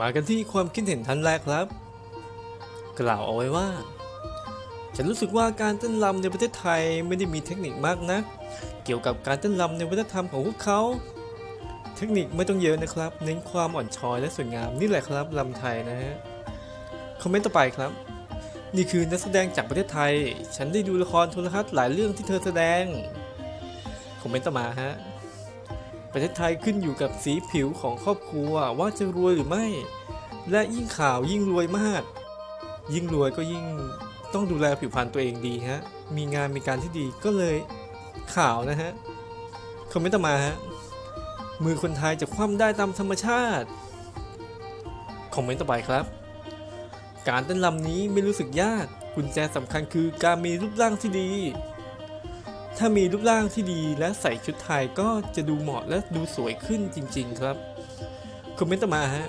มากันที่ความคิดเห็นท่านแรกครับ กล่าวเอาไว้ว่า ฉันรู้สึกว่าการเต้นรำในประเทศไทยไม่ได้มีเทคนิคมากนัก เกี่ยวกับการเต้นรำในวัฒนธรรมของพวกเขา เทคนิคไม่ต้องเยอะนะครับ เน้นความอ่อนช้อยและสวยงามนี่แหละครับลำไทยนะฮะคอมเมนต์ต่อไปครับ นี่คือนักแสดงจากประเทศไทย ฉันได้ดูละครโทรทัศน์หลายเรื่องที่เธอแสดงคอมเมนต์ต่อมาฮะ ประเทศไทยขึ้นอยู่กับสีผิวของครอบครัวว่าจะรวยหรือไม่ และยิ่งข่าวยิ่งรวยมาก ยิ่งรวยก็ยิ่งต้องดูแลผิวพรรณตัวเองดีฮะ มีงานมีการที่ดีก็เลยข่าวนะฮะคอมเมนต์ต่อมาฮะ มือคนไทยจะคว่ำได้ตามธรรมชาติ คอมเมนต์ต่อไปครับ การเต้นรำนี้ไม่รู้สึกยาก กุญแจสำคัญคือการมีรูปร่างที่ดี ถ้ามีรูปร่างที่ดีและใส่ชุดไทยก็จะดูเหมาะและดูสวยขึ้นจริง ๆ ครับคอมเมนต์ต่อมาฮะ